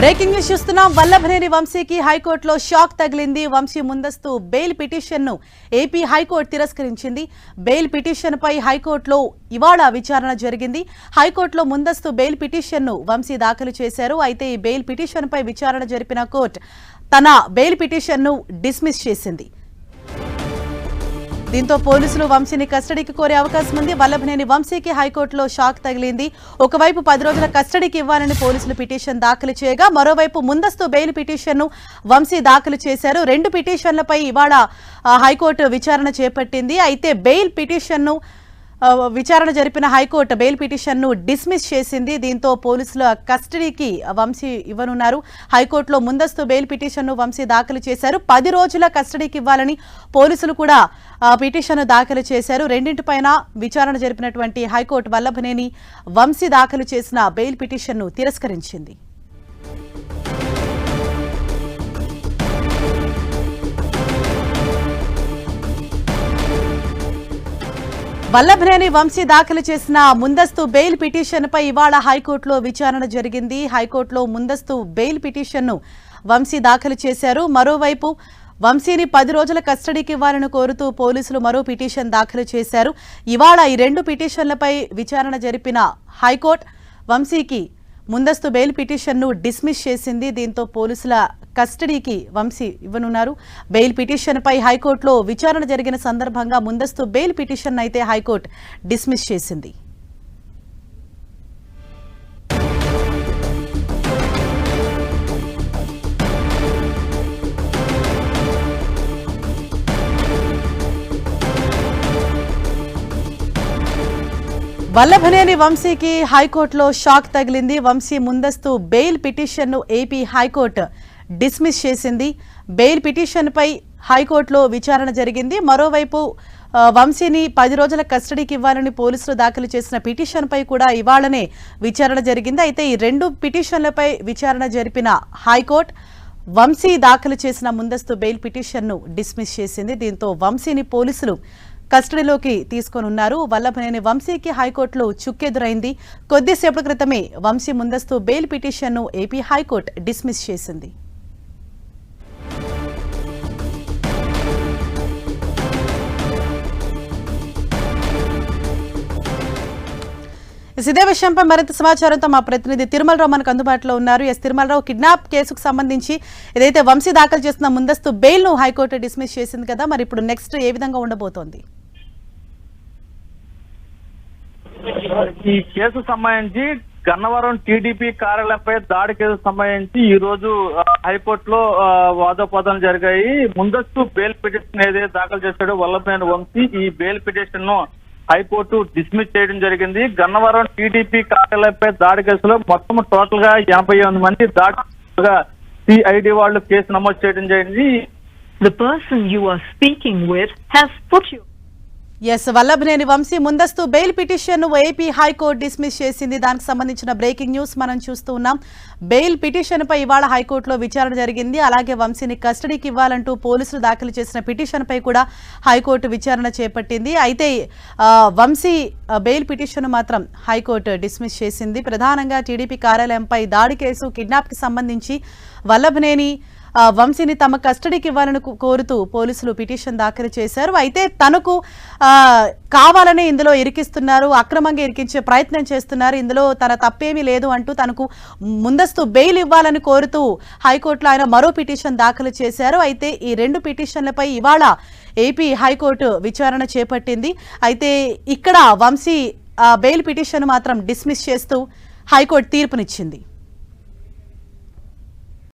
Breaking news చూస్తున్నాం. వల్లభనేని వంశీకి హైకోర్టులో షాక్ తగిలింది. వంశీ ముందస్తు బెయిల్ పిటిషన్ను ఏపీ హైకోర్టు తిరస్కరించింది. బెయిల్ పిటిషన్పై హైకోర్టులో ఇవాళ విచారణ జరిగింది. హైకోర్టులో ముందస్తు బెయిల్ పిటిషన్ను వంశీ దాఖలు చేశారు. అయితే ఈ బెయిల్ పిటిషన్పై విచారణ జరిపిన కోర్టు తన బెయిల్ పిటిషన్ను డిస్మిస్ చేసింది. దీంతో పోలీసులు వంశీని కస్టడీకి కోరే అవకాశం ఉంది. వల్లభనేని వంశీకి హైకోర్టులో షాక్ తగిలింది. ఒకవైపు పది రోజుల కస్టడీకి ఇవ్వాలని పోలీసులు పిటిషన్ దాఖలు చేయగా మరోవైపు ముందస్తు బెయిల్ పిటిషన్ను వంశీ దాఖలు చేశారు. రెండు పిటిషన్లపై ఇవాళ హైకోర్టు విచారణ చేపట్టింది. అయితే బెయిల్ పిటిషన్ను విచారణ జరిపిన హైకోర్టు బెయిల్ పిటిషన్ను డిస్మిస్ చేసింది. దీంతో పోలీసుల కస్టడీకి వంశీ ఇవ్వనున్నారు. హైకోర్టులో ముందస్తు బెయిల్ పిటిషన్ను వంశీ దాఖలు చేశారు. పది రోజుల కస్టడీకి ఇవ్వాలని పోలీసులు కూడా పిటిషన్ను దాఖలు చేశారు. రెండింటిపైన విచారణ జరిపినటువంటి హైకోర్టు వల్లభనేని వంశీ దాఖలు చేసిన బెయిల్ పిటిషన్ను తిరస్కరించింది. వల్లభనేని వంశీ దాఖలు చేసిన ముందస్తు బెయిల్ పిటిషన్పై ఇవాళ హైకోర్టులో విచారణ జరిగింది. హైకోర్టులో ముందస్తు బెయిల్ పిటిషన్ను వంశీ దాఖలు చేశారు. మరోవైపు వంశీని పది రోజుల కస్టడీకి ఇవ్వాలని కోరుతూ పోలీసులు మరో పిటిషన్ దాఖలు చేశారు. ఇవాళ ఈ రెండు పిటిషన్లపై విచారణ జరిపిన హైకోర్టు వంశీకి ముందస్తు బెయిల్ పిటిషన్ను డిస్మిస్ చేసింది దీంతో పోలీసుల కస్టడీకి వంశీ ఇవ్వనున్నారు. బెయిల్ పిటిషన్పై హైకోర్టులో విచారణ జరిగిన సందర్భంగా ముందస్తు బెయిల్ పిటిషన్ అయితే హైకోర్టు డిస్మిస్ చేసింది. వల్లభనేని వంశీకి హైకోర్టులో షాక్ తగిలింది. వంశీ ముందస్తు బెయిల్ పిటిషన్ను ఏపీ హైకోర్టు డిస్మిస్ చేసింది. బెయిల్ పిటిషన్పై హైకోర్టులో విచారణ జరిగింది. మరోవైపు వంశీని పది రోజుల కస్టడీకి ఇవ్వాలని పోలీసులు దాఖలు చేసిన పిటిషన్పై కూడా ఇవాళనే విచారణ జరిగింది. అయితే ఈ రెండు పిటిషన్లపై విచారణ జరిపిన హైకోర్టు వంశీ దాఖలు చేసిన ముందస్తు బెయిల్ పిటిషన్ను డిస్మిస్ చేసింది. దీంతో వంశీని పోలీసులు కస్టడీలోకి తీసుకోనున్నారు వల్లభనేని వంశీకి హైకోర్టులో చుక్కెదురైంది. కొద్దిసేపటి క్రితమే వంశీ ముందస్తు బెయిల్ పిటిషన్ను ఏపీ హైకోర్టు డిస్మిస్ చేసింది. ఇదే విషయంపై మరింత సమాచారంతో మా ప్రతినిధి తిరుమలరావు మనకు అందుబాటులో ఉన్నారు. ఎస్ తిరుమలరావు కిడ్నాప్ కేసుకు సంబంధించి ఏదైతే వంశీ దాఖలు చేస్తున్న ముందస్తు బెయిల్ను హైకోర్టు డిస్మిస్ చేసింది కదా మరి ఇప్పుడు నెక్స్ట్ ఏ విధంగా ఉండబోతోంది? ఈ కేసు సంబంధించి గన్నవరం టీడీపీ కార్యాలయంపై దాడి కేసు సంబంధించి ఈ రోజు హైకోర్టులో ఆ, జరిగాయి ముందస్తు బెయిల్ పిటిషన్ ఏదైతే దాఖలు చేశాడో వల్లభనేని వంశీ ఈ బెయిల్ పిటిషన్ను హైకోర్టు డిస్మిస్ చేయడం జరిగింది గన్నవరం టీడీపీ కార్యాలయంపై దాడి కేసులో మొత్తం టోటల్గా ఎనభై ఎనిమిది మంది దాడి సిఐడి వాళ్ళు కేసు నమోదు చేయడం జరిగింది The person you are speaking with has put you. Yes Vallabhaneni Vamsi ముందస్తు bail petition AP high court dismiss చేసింది. దానికి సంబంధించిన బ్రేకింగ్ న్యూస్ మనం చూస్తూ ఉన్నాం. బెయిల్ పిటిషన్ పై ఇవాళ హైకోర్టులో విచారణ జరిగింది. అలాగే వంశీని కస్టడీకి ఇవ్వాలంటూ పోలీసులు దాఖలు చేసిన పిటిషన్ పై కూడా హైకోర్టు విచారణ చేపట్టింది. అయితే వంశీ బెయిల్ పిటిషన్ మాత్రం హైకోర్టు డిస్మిస్ చేసింది. ప్రధానంగా టీడీపీ కార్యాలయంపై దాడి కేసు కిడ్నాప్కి సంబంధించి వల్లభనేని వంశీని తమ కస్టడీకి ఇవ్వాలని కోరుతూ పోలీసులు పిటిషన్ దాఖలు చేశారు. అయితే తనకు కావాలని ఇందులో ఇరికిస్తున్నారు అక్రమంగా ఇరికించే ప్రయత్నం చేస్తున్నారు. ఇందులో తన తప్పేమీ లేదు అంటూ తనకు ముందస్తు బెయిల్ ఇవ్వాలని కోరుతూ హైకోర్టులో ఆయన మరో పిటిషన్ దాఖలు చేశారు. అయితే ఈ రెండు పిటిషన్లపై ఇవాళ ఏపీ హైకోర్టు విచారణ చేపట్టింది. అయితే ఇక్కడ వంశీ బెయిల్ పిటిషన్ మాత్రం డిస్మిస్ చేస్తూ హైకోర్టు తీర్పునిచ్చింది.